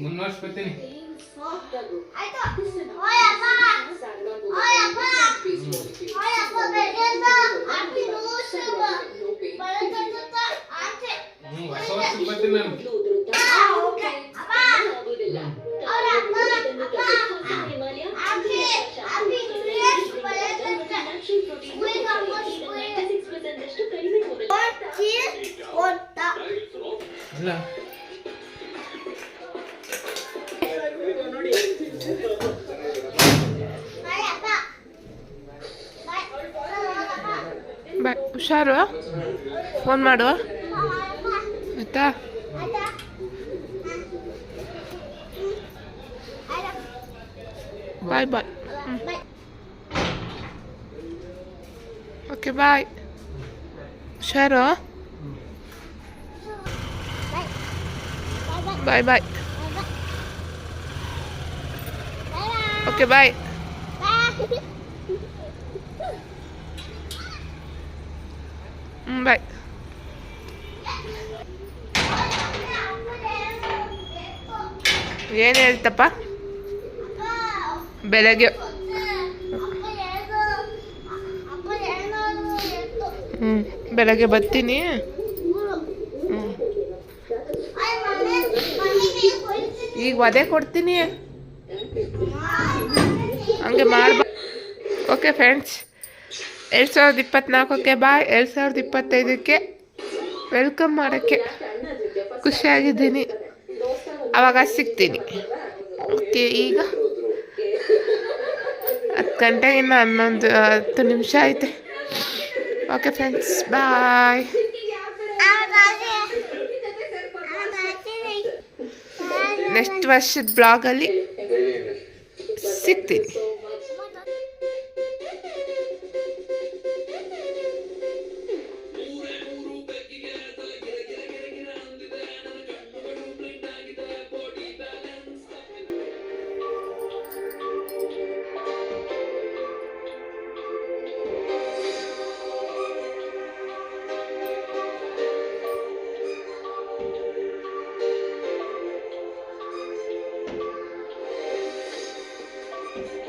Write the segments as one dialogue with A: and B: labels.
A: ಮುನ್ನೂರು ವರ್ಷ ಬರ್ತೀನಿ
B: ಆಯ್ತು ಓಯಪ್ಪ ಓಯಪ್ಪ ಓಯಪ್ಪ ಬೆಳಗ್ಗೆಯಿಂದ ಆಂಟಿ ನ್ಯೂಸ್ ಬರಕತ್ತ ಆಚೆ
A: ಹ್ಞೂ ಹೊಸ ವರ್ಷಕ್ಕೆ ಬರ್ತೀನಿ ನಾನು
C: ಹುಷಾರು? ಫೋನ್ ಮಾಡು. ಆಯ್ತಾ? ಬಾಯ್ ಬಾಯ್
B: ಬಾಯ್
C: ಓಕೆ ಬಾಯ್ ಹುಷಾರು? ಬಾಯ್ ಬಾಯ್ ಓಕೆ ಬಾಯ್ ಹ್ಞೂ ಬಾಯ್ ಏನು ಹೇಳ್ತಪ್ಪ ಬೆಳಗ್ಗೆ ಹ್ಞೂ ಬೆಳಗ್ಗೆ ಬರ್ತೀನಿ ಹ್ಞೂ ಈಗ ವಧೆ ಕೊಡ್ತೀನಿ ಹಂಗೆ ಮಾಡ್ಬ ಓಕೆ ಫ್ರೆಂಡ್ಸ್ ಎರಡು ಸಾವಿರದ ಇಪ್ಪತ್ನಾಲ್ಕಕ್ಕೆ ಬಾಯ್ ಎರಡು ಸಾವಿರದ ಇಪ್ಪತ್ತೈದಕ್ಕೆ ವೆಲ್ಕಮ್ ಮಾಡೋಕ್ಕೆ ಖುಷಿಯಾಗಿದ್ದೀನಿ. ಆವಾಗ ಸಿಗ್ತೀನಿ. ಓಕೆ ಈಗ ಹತ್ತು ಗಂಟೆಗೆ ಇನ್ನು ಹನ್ನೊಂದು ಹತ್ತು ನಿಮಿಷ ಐತೆ. Okay friends bye. ನೆಕ್ಸ್ಟ್ ವರ್ಷದ ಬ್ಲಾಗಲ್ಲಿ Thank you.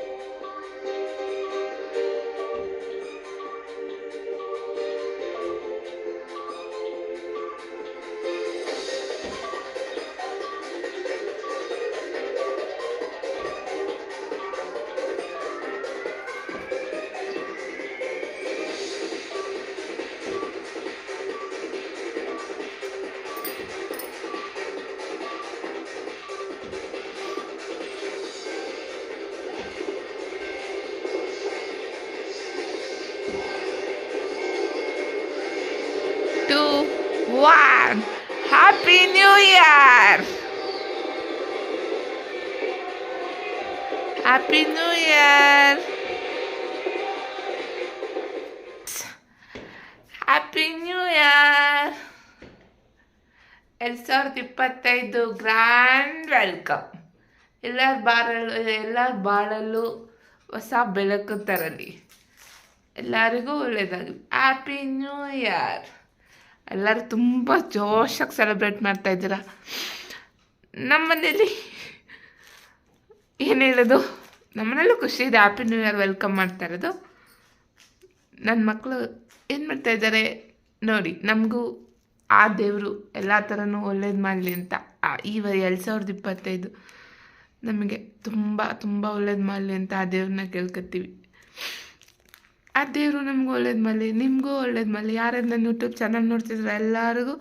C: ಸಾವಿರದ ಇಪ್ಪತ್ತೈದು ಗ್ರ್ಯಾಂಡ್ ವೆಲ್ಕಮ್. ಎಲ್ಲರ ಬಾರಲ್ಲೂ, ಎಲ್ಲರ ಬಾಳಲ್ಲೂ ಹೊಸ ಬೆಳಕು ತರಲಿ. ಎಲ್ಲರಿಗೂ ಒಳ್ಳೆಯದಾಗಲಿ ಹ್ಯಾಪಿ ನ್ಯೂ ಇಯರ್ ಎಲ್ಲರೂ ತುಂಬ ಜೋಶಾಗಿ ಸೆಲೆಬ್ರೇಟ್ ಮಾಡ್ತಾ ಇದ್ದೀರಾ? ನಮ್ಮ ಮನೇಲಿ ಏನು ಹೇಳೋದು? ನಮ್ಮನೇಲೂ ಖುಷಿ ಇದೆ. ಹ್ಯಾಪಿ ನ್ಯೂ ಇಯರ್ ವೆಲ್ಕಮ್ ಮಾಡ್ತಾ ಇರೋದು. ನನ್ನ ಮಕ್ಕಳು ಏನು ಮಾಡ್ತಾ ಇದ್ದಾರೆ? ನೋಡಿ, ನಮಗೂ ಆ ದೇವರು ಎಲ್ಲ ಥರನೂ ಒಳ್ಳೇದು ಮಾಡಲಿ ಅಂತ. ಈ ಎರಡು ಸಾವಿರದ ಇಪ್ಪತ್ತೈದು ನಮಗೆ ತುಂಬ ತುಂಬ ಒಳ್ಳೇದು ಮಾಡಲಿ ಅಂತ ಆ ದೇವ್ರನ್ನ ಕೇಳ್ಕೊತೀವಿ ಆ ದೇವರು ನಮಗೂ ಒಳ್ಳೇದು ಮಾಡಲಿ, ನಿಮಗೂ ಒಳ್ಳೇದು ಮಾಡಲಿ. ಯಾರ್ಯಾರು ನನ್ನ ಯೂಟ್ಯೂಬ್ ಚಾನಲ್ ನೋಡ್ತಿದ್ರೆ ಎಲ್ಲರಿಗೂ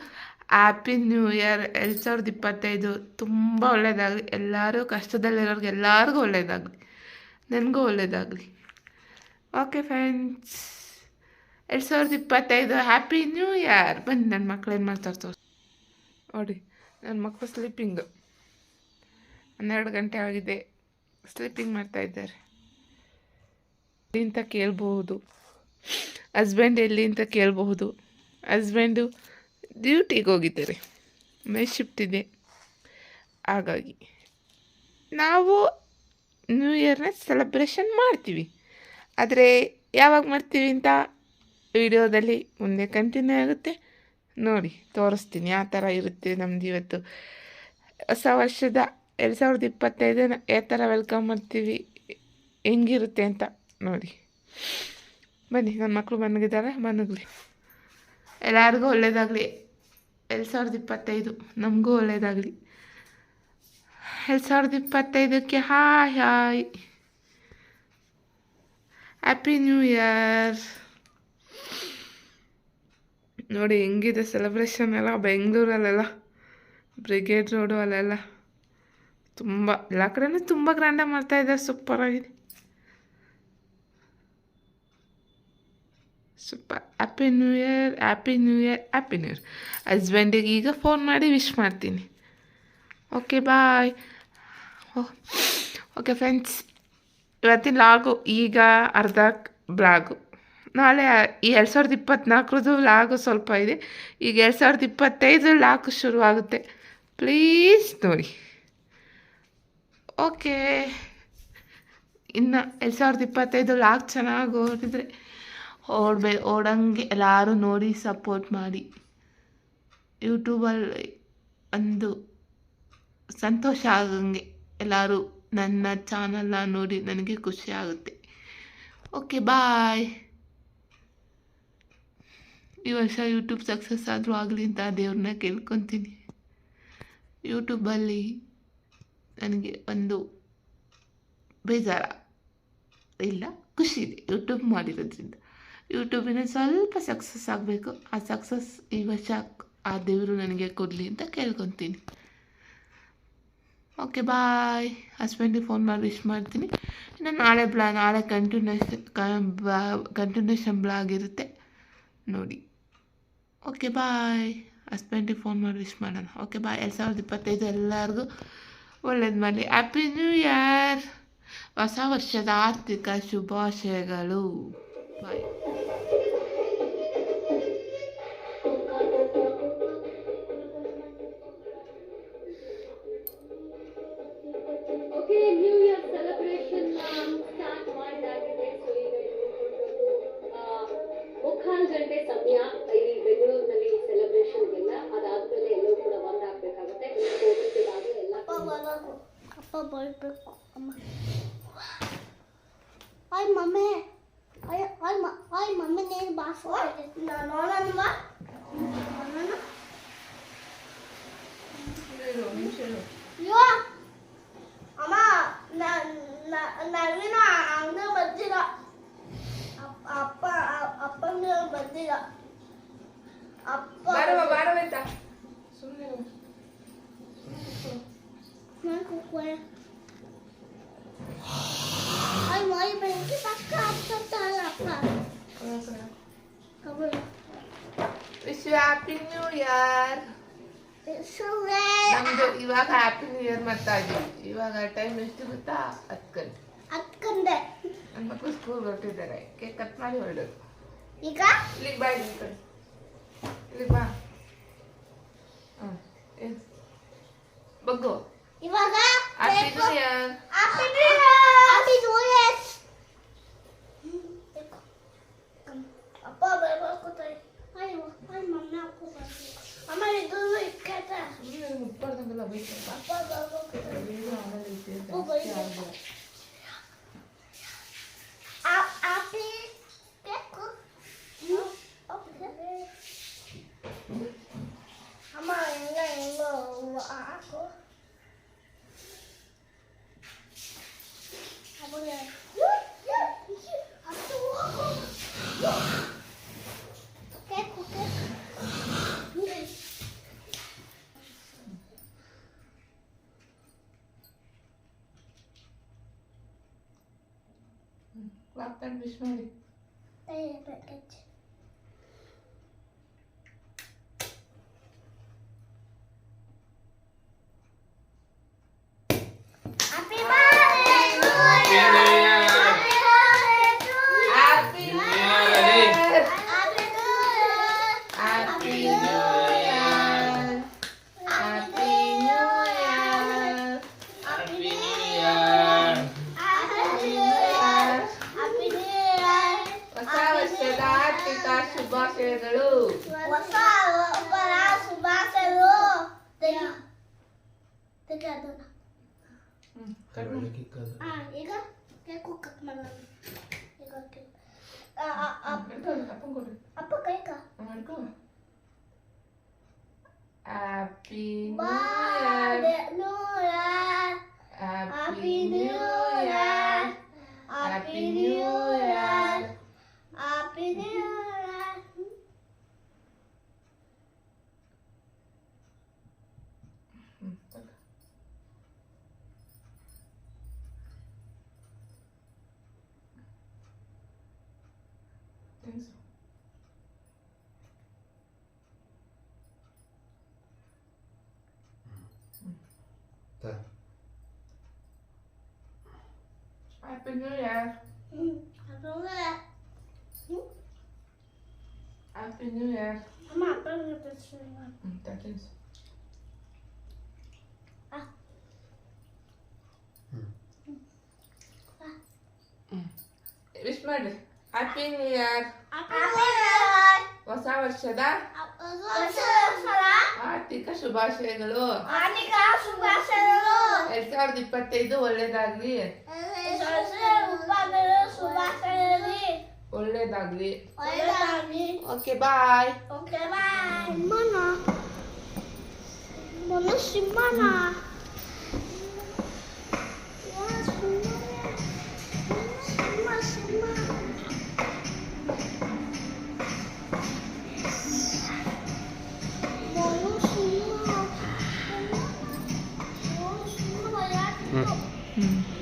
C: ಹ್ಯಾಪಿ ನ್ಯೂ ಇಯರ್ ಎರಡು ಸಾವಿರದ ಇಪ್ಪತ್ತೈದು. ತುಂಬ ಒಳ್ಳೇದಾಗಲಿ. ಎಲ್ಲರೂ ಕಷ್ಟದಲ್ಲಿರೋರಿಗೆ ಎಲ್ಲರಿಗೂ ಒಳ್ಳೇದಾಗಲಿ. ನನಗೂ ಒಳ್ಳೇದಾಗಲಿ. ಓಕೆ ಫ್ರೆಂಡ್ಸ್ ಎರಡು ಸಾವಿರದ ಇಪ್ಪತ್ತೈದು ಹ್ಯಾಪಿ ನ್ಯೂ ಇಯರ್ ಬನ್ನಿ ನನ್ನ ಮಕ್ಳು ಏನು ಮಾಡ್ತಾರೆ ತೋರಿಸ್ ನೋಡಿ ನನ್ನ ಮಕ್ಕಳು ಸ್ಲೀಪಿಂಗು ಹನ್ನೆರಡು ಗಂಟೆ ಆಗಿದೆ ಸ್ಲೀಪಿಂಗ್ ಮಾಡ್ತಾ ಇದ್ದಾರೆ ಎಲ್ಲಿ ಅಂತ ಕೇಳಬಹುದು ಹಸ್ಬೆಂಡ್ ಎಲ್ಲಿ ಅಂತ ಕೇಳಬಹುದು ಹಸ್ಬೆಂಡು ಡ್ಯೂಟಿಗೆ ಹೋಗಿದ್ದಾರೆ ಮೇ ಶಿಫ್ಟ್ ಇದೆ ಹಾಗಾಗಿ ನಾವು ನ್ಯೂ ಇಯರ್ನ ಸೆಲೆಬ್ರೇಷನ್ ಮಾಡ್ತೀವಿ ಆದರೆ ಯಾವಾಗ ಮಾಡ್ತೀವಿ ಅಂತ ವಿಡಿಯೋದಲ್ಲಿ ಮುಂದೆ ಕಂಟಿನ್ಯೂ ಆಗುತ್ತೆ. ನೋಡಿ, ತೋರಿಸ್ತೀನಿ ಯಾವ ಥರ ಇರುತ್ತೆ ನಮ್ದು ಇವತ್ತು. ಹೊಸ ವರ್ಷದ ಎರಡು ಸಾವಿರದ ಇಪ್ಪತ್ತೈದನ ಯಾವ ಥರ ವೆಲ್ಕಮ್ ಮಾಡ್ತೀವಿ. ಹೆಂಗಿರುತ್ತೆ ಅಂತ ನೋಡಿ. ಬನ್ನಿ, ನನ್ನ ಮಕ್ಕಳು ಮನಗಿದ್ದಾರೆ ಮನಗಲಿ ಎಲ್ಲರಿಗೂ ಒಳ್ಳೇದಾಗಲಿ. ಎರಡು ಸಾವಿರದ ಇಪ್ಪತ್ತೈದು, ನಮಗೂ ಒಳ್ಳೇದಾಗಲಿ. ಎರಡು ಸಾವಿರದ ಇಪ್ಪತ್ತೈದಕ್ಕೆ hi hi. Happy new year ನೋಡಿ ಹೆಂಗಿದೆ ಸೆಲೆಬ್ರೇಷನ್ ಎಲ್ಲ ಬೆಂಗಳೂರಲ್ಲೆಲ್ಲ ಬ್ರಿಗೇಡ್ ರೋಡು ಅಲ್ಲೆಲ್ಲ. ತುಂಬ, ಎಲ್ಲ ಕಡೆನೂ ತುಂಬ ಗ್ರ್ಯಾಂಡಾಗಿ ಮಾಡ್ತಾಯಿದ್ದಾರೆ ಸೂಪರಾಗಿದೆ super happy new year happy new year happy new year ಹಸ್ಬೆಂಡಿಗೆ ಈಗ ಫೋನ್ ಮಾಡಿ ವಿಶ್ ಮಾಡ್ತೀನಿ. ಓಕೆ ಬಾಯ್ ಓಕೆ ಫ್ರೆಂಡ್ಸ್ ಇವತ್ತಿನ ಲಾಗು ಈಗ ಅರ್ಧ ಬ್ಲಾಗು ನಾಳೆ ಎರಡು ಸಾವಿರದ ಇಪ್ಪತ್ತ್ನಾಲ್ಕರದ್ದು ಲಾಗು ಸ್ವಲ್ಪ ಇದೆ. ಈಗ ಎರಡು ಸಾವಿರದ ಇಪ್ಪತ್ತೈದು ಲಾಗು ಶುರುವಾಗುತ್ತೆ. ಪ್ಲೀಸ್ ನೋಡಿ. ಓಕೆ ಇನ್ನು ಎರಡು ಸಾವಿರದ ಇಪ್ಪತ್ತೈದು ಲಾಕ್ ಚೆನ್ನಾಗಿ ಓಡಿದ್ರೆ ಓಡ್ಬೇ, ಓಡಂಗೆ ಎಲ್ಲರೂ ನೋಡಿ ಸಪೋರ್ಟ್ ಮಾಡಿ. ಯೂಟ್ಯೂಬಲ್ಲಿ ಒಂದು ಸಂತೋಷ ಆಗಂಗೆ ಎಲ್ಲರೂ ನನ್ನ ಚಾನಲ್ನ ನೋಡಿ ನನಗೆ ಖುಷಿ ಆಗುತ್ತೆ. ಓಕೆ ಬಾಯ್ ಈ ವರ್ಷ ಯೂಟ್ಯೂಬ್ ಸಕ್ಸಸ್ ಆದರೂ ಆಗಲಿ ಅಂತ ದೇವ್ರನ್ನ ಕೇಳ್ಕೊತೀನಿ. ಯೂಟ್ಯೂಬಲ್ಲಿ ನನಗೆ ಒಂದು ಬೇಜಾರ. ಇಲ್ಲ, ಖುಷಿ ಇದೆ ಯೂಟ್ಯೂಬ್ ಮಾಡಿರೋದ್ರಿಂದ. ಯೂಟ್ಯೂಬಿನ ಸ್ವಲ್ಪ ಸಕ್ಸಸ್ ಆಗಬೇಕು. ಆ ಸಕ್ಸಸ್ ಈ ವರ್ಷ ಆ ದೇವರು ನನಗೆ ಕೊಡಲಿ ಅಂತ ಕೇಳ್ಕೊತೀನಿ. ಓಕೆ ಬಾಯ್ ಹಸ್ಬೆಂಡಿಗೆ ಫೋನ್ ಮಾಡಿ ವಿಶ್ ಮಾಡ್ತೀನಿ. ಇನ್ನು ನಾಳೆ ಬ್ಲಾ ನಾಳೆ ಕಂಟಿನ್ಯೂಷನ್ ಕಂಟಿನ್ಯೂಷನ್ ಬ್ಲಾಗ್ ಇರುತ್ತೆ. ನೋಡಿ. ಓಕೆ ಬಾಯ್ ಹಸ್ಬೆಂಡಿಗೆ ಫೋನ್ ಮಾಡಿ ವಿಶ್ ಮಾಡೋಣ ಓಕೆ ಬಾಯ್ ಎರಡು ಸಾವಿರದ ಇಪ್ಪತ್ತೈದು ಎಲ್ಲರಿಗೂ ಒಳ್ಳೇದು ಮಾಡಲಿ ಹ್ಯಾಪಿ ನ್ಯೂ ಇಯರ್ ಹೊಸ ವರ್ಷದ ಆರ್ಥಿಕ ಶುಭಾಶಯಗಳು ಬಾಯ್
D: ಅಮ್ಮ. Hi mummy. ಹಾಯ್ ಹಾಯ್ ಮ ಹಾಯ್ ಮಮ್ಮಿ ನೀನು ಬಾಸ್ ನೋಡೋಣ ಅಯ್ಯೋ. ಅಮ್ಮ ನವೀನ ಬಂದಿಲ್ಲ. ಅಪ್ಪ ಅಪ್ಪನ ಬಂದಿಲ್ಲ. ಅಪ್ಪ. ನಾನು ಕೂತ್ಕೊಳ್ಳೆ. may bengi taka apa talapa. Kamu
C: wish happy new year
D: suwe.
C: ನಮ್ದು ಇವಾಗ ಹ್ಯಾಪಿ ನ್ಯೂ ಇಯರ್ ಮಾಡ್ತಾ ಇದ್ದೀವಿ ಇವಾಗ ಟೈಮ್ ಎಷ್ಟು ಗೊತ್ತಾ ಹತ್ತು ಗಂಟೆ
D: ಅಕ್ಕಂದೆ
C: ನನ್ನ ಮಕ್ಕಳು ಸ್ಕೂಲ್ ಹೊರಟಿದ್ದಾರೆ ಕೇಕ್ ಕಟ್ ಮಾಡಿ ಹೊರಡೋದು
D: ಈಗ
C: ಇಲ್ಲಿಗೆ ಬಾ ಇಲ್ಲಿ ಕಡೆ ಇಲ್ಲಿಗೆ ಬಾ ಹಾಂ ಬಗ್ಗು
D: ಇವಾಗ happy new year Happy New Year. Yeah.
C: Hatta
D: düşmedik. Happy New Year. Happy New Year. Happy
A: New Year.
D: Happy
C: New Year. Thanks. Tak.
A: Happy New Year.
D: Happy New Year. Happy New Year. Mama,
C: bana da şunu.
D: Tak jest. مش
C: مرة Happy New Year. Happy New Year. وصعب الشدة. ಆರ್ಥಿಕ ಶುಭಾಶಯಗಳು. ಎರಡ್ ಸಾವಿರದ ಇಪ್ಪತ್ತೈದು ಒಳ್ಳೇದಾಗ್ಲಿ. ಒಳ್ಳೇದಾಗ್ಲಿ. Okay bye
D: okay bye ಸಿಂಹನ. ಸಿಂಹನ.
A: Mm.